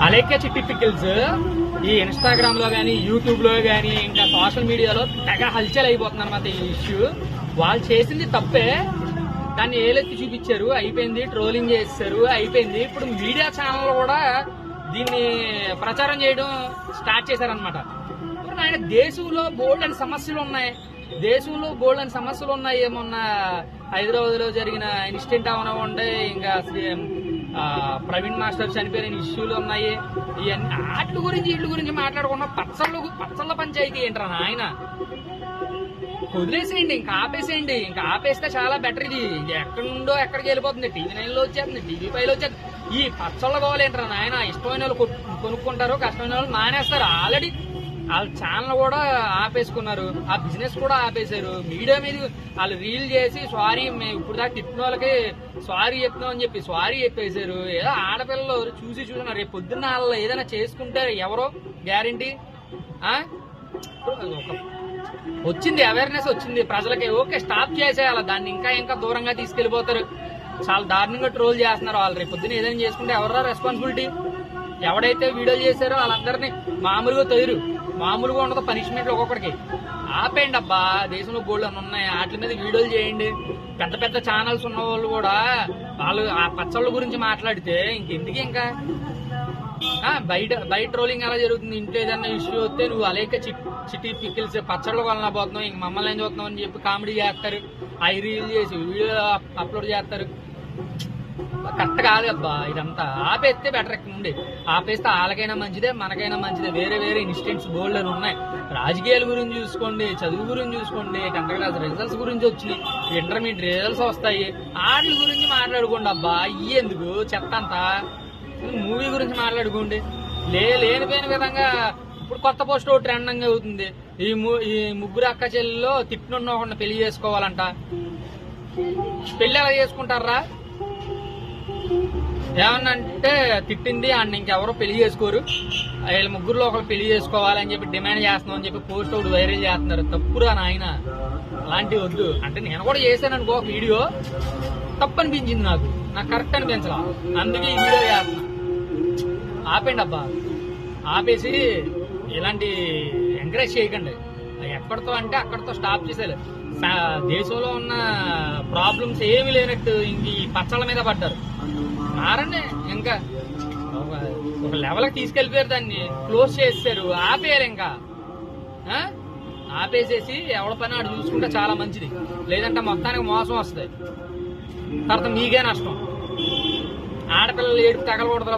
అలేఖ్య చిట్టి పికిల్స్ ఈ ఇన్స్టాగ్రామ్లో కానీ యూట్యూబ్లో కానీ ఇంకా సోషల్ మీడియాలో తెగ హల్చల్ అయిపోతుంది అనమాట ఈ ఇష్యూ. వాళ్ళు చేసింది తప్పే. దాన్ని ఏలెత్తి చూపించారు. అయిపోయింది ట్రోలింగ్ చేస్తారు. అయిపోయింది. ఇప్పుడు మీడియా ఛానల్ కూడా దీన్ని ప్రచారం చేయడం స్టార్ట్ చేశారనమాట ఇప్పుడు ఆయన దేశంలో బోల్డ్ అని సమస్యలు ఉన్నాయి. దేశంలో బోల్డ్ అని సమస్యలు ఉన్నాయి. ఏమన్నా హైదరాబాద్లో జరిగిన ఇన్సిడెంట్ అవనివ్వండి ఇంకా ప్రవీణ్ మాస్టర్ చనిపోయిన ఇష్యూలు ఉన్నాయి. ఇవన్నీ వాటి గురించి వీటి గురించి మాట్లాడకుండా పచ్చళ్ళు పచ్చళ్ళ పంచాయతీ ఏంట్రా నాయన? వదిలేసేయండి ఇంకా ఆపేసేయండి. ఇంకా ఆపేస్తే చాలా బెటర్ ఇది. ఎక్కడి నుండో ఎక్కడికి వెళ్ళిపోతుంది? టీవీ నైన్లో వచ్చేస్తుంది టీవీ పైలో వచ్చేది వచ్చేస్తుంది. ఈ పచ్చళ్ళ గోలేంట్రా నాయన? ఇష్టమైన వాళ్ళు కొనుక్కుంటారు కష్టమైన వాళ్ళు మానేస్తారు. ఆల్రెడీ వాళ్ళ ఛానల్ కూడా ఆపేసుకున్నారు. ఆ బిజినెస్ కూడా ఆపేశారు. మీడియా మీద వాళ్ళు రీల్ చేసి సారీ మేము ఇప్పుడు దాకా తిట్టిన వాళ్ళకి సారీ చెప్తున్నాం అని చెప్పి సారీ చెప్పేశారు. ఏదో ఆడపిల్లలు చూసి చూసినారు రేపు పొద్దున్న వాళ్ళు ఏదైనా చేసుకుంటే ఎవరో గ్యారంటీ వచ్చింది అవేర్నెస్ వచ్చింది. ప్రజలకి ఓకే స్టాప్ చేసేయాలి. దాన్ని ఇంకా ఇంకా దూరంగా తీసుకెళ్ళిపోతారు చాలా దారుణంగా ట్రోల్ చేస్తున్నారు. వాళ్ళు రేపు పొద్దున ఏదైనా చేసుకుంటే ఎవరా రెస్పాన్సిబిలిటీ ఎవడైతే వీడియోలు చేశారో వాళ్ళందరినీ మామూలుగా తొయ్యరు. మామూలుగా ఉండదు పనిష్మెంట్లు ఒక్కొక్కడికి. ఆపేయండి అబ్బా దేశంలో గోల్డ్ అని ఉన్నాయి. వాటి మీద వీడియోలు చేయండి. పెద్ద పెద్ద ఛానల్స్ ఉన్న వాళ్ళు కూడా వాళ్ళు ఆ పచ్చళ్ళ గురించి మాట్లాడితే ఇంకెందుకు ఇంకా? బయట బయట ట్రోలింగ్ ఎలా జరుగుతుంది? ఇంట్లో ఏదైనా ఇష్యూ వస్తే నువ్వు అలేక చిట్టి పిక్కిల్స్ పచ్చళ్ళు వలన పోతున్నావు ఇంక మమ్మల్ని ఏం చూస్తున్నావు అని చెప్పి కామెడీ చేస్తారు. ఐ రీల్ చేసి వీడియో అప్లోడ్ చేస్తారు. కరెక్ట్ కాదు అబ్బా ఇదంతా ఆపేస్తే బెటర్ ఇక్కడ నుండి ఆపేస్తే వాళ్ళకైనా మంచిదే మనకైనా మంచిదే. వేరే వేరే ఇన్స్టెంట్స్ బోల్డ్ అని ఉన్నాయి. రాజకీయాల గురించి చూసుకోండి చదువు గురించి చూసుకోండి టెన్త్ క్లాస్ రిజల్ట్స్ గురించి వచ్చినాయి. ఇంటర్మీడియట్ రిజల్ట్స్ వస్తాయి. వాటి గురించి మాట్లాడుకోండి అబ్బా ఇయ్యి ఎందుకు? చెత్త అంతా. మూవీ గురించి మాట్లాడుకోండి. లే లేనిపోయిన విధంగా ఇప్పుడు కొత్త పోస్ట్ ట్రెండింగ్ అవుతుంది. ఈ ము- ఈ ముగ్గురు అక్క చెల్లెల్లో తిట్టునున్న ఒకడిని పెళ్ళి చేసుకోవాలంట. పెళ్ళి ఎలా చేసుకుంటారా? ఏమన్నంటే తిట్టింది అండ్ ఇంకెవరో పెళ్ళి చేసుకోరు. వీళ్ళ ముగ్గురులో ఒకరు పెళ్ళి చేసుకోవాలని చెప్పి డిమాండ్ చేస్తున్నాం అని చెప్పి పోస్ట్ ఒకటి వైరల్ చేస్తున్నారు. తప్పురా నాయన? అలాంటివి వద్దు. అంటే నేను కూడా చేశాను అనుకో ఒక వీడియో. తప్పు అనిపించింది నాకు. నాకు కరెక్ట్ అనిపించలా. అందుకే ఈ వీడియో చేస్తున్నా. ఆపండి అబ్బా. ఆపేసి ఇలాంటి ఎంకరేజ్ చేయకండి. ఎక్కడితో అంటే అక్కడితో స్టాప్ చేసేయాలి. దేశంలో ఉన్న ప్రాబ్లమ్స్ ఏమీ లేనట్టు ఇంక ఈ పచ్చళ్ళ మీద పడ్డారు. ఇంకా. ఒక లెవెల్కి తీసుకెళ్ళిపోయారు దాన్ని. క్లోజ్ చేసేసారు. ఆపేయారు ఇంకా. ఆ? ఆపేసేసి ఎవడ పని ఆడు చూసుకుంటే చాలా మంచిది. లేదంటే మొత్తానికి మోసం వస్తుంది. తర్వాత మీకే నష్టం. ఆడపిల్లలు ఏడుపు తగలకూడదు